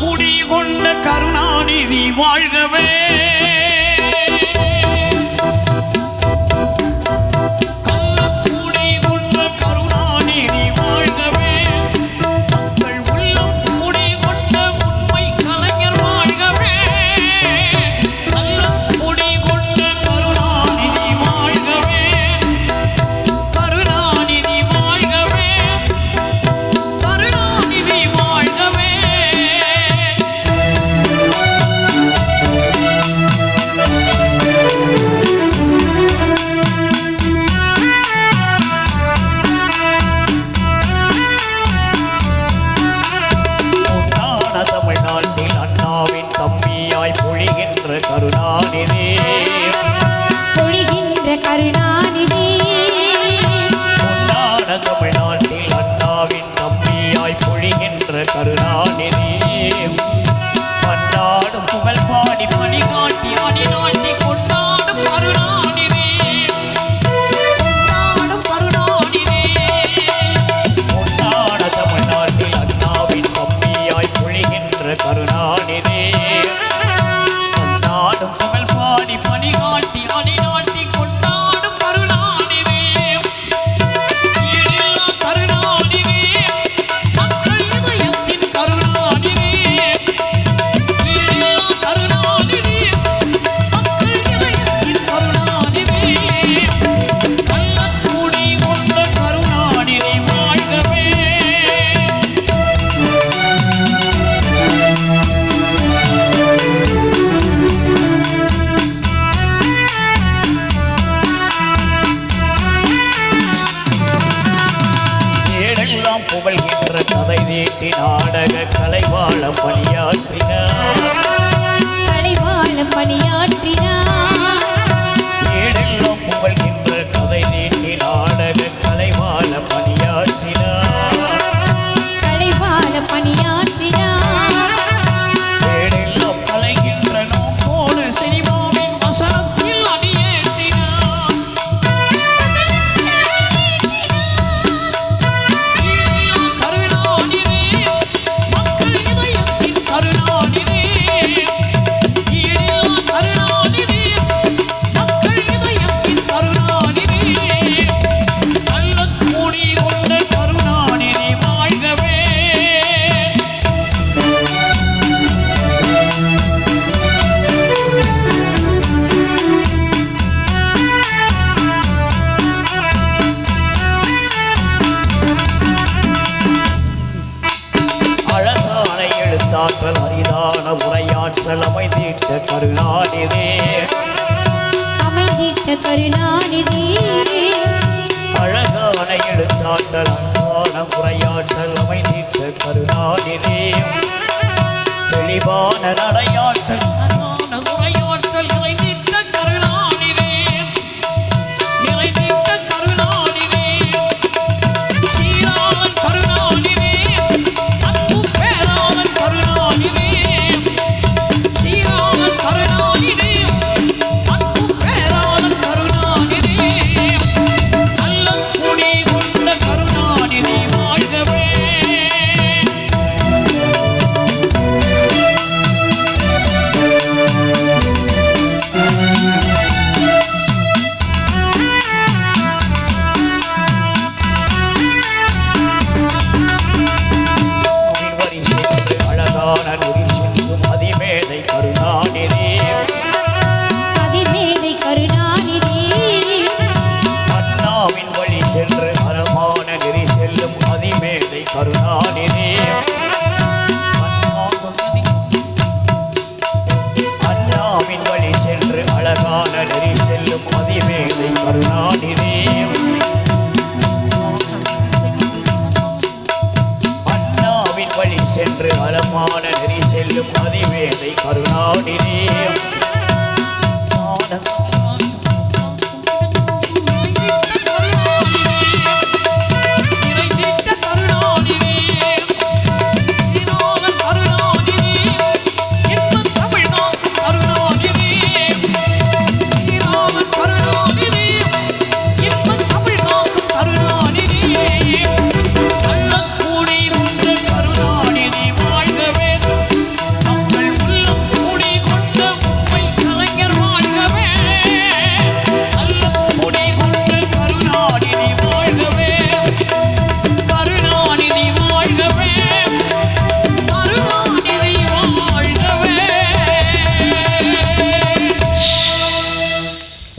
குடிகொண்ட கருணாநிதி வாழ்கவே. கருணாநிதி. பொழிகின்ற கருணாநிதி. பொன்னான தமிழ்நாட்டில் அண்ணாவின் நம்பியாய் பொழிகின்ற கருணாநிதி. பன்னாடும் புகழ் பாடி பணிகாட்டி ஆடினாள் கலைவாழ பணியாற்றினார். கலைவாழ பணியாற்றினார். பேராற்றல் அரிதான உரையாற்றல் அமைந்திட்ட கருணாநிதே. அமைந்திட்ட கருணாநிதி. அழகான எழுத்தாற்றல் அன்பான உரையாற்றல் அமைந்திட்ட கருணாநிதே. தெளிவான நடையாற்றல் செல்லும் அதிவேதை கருணாநிதியம்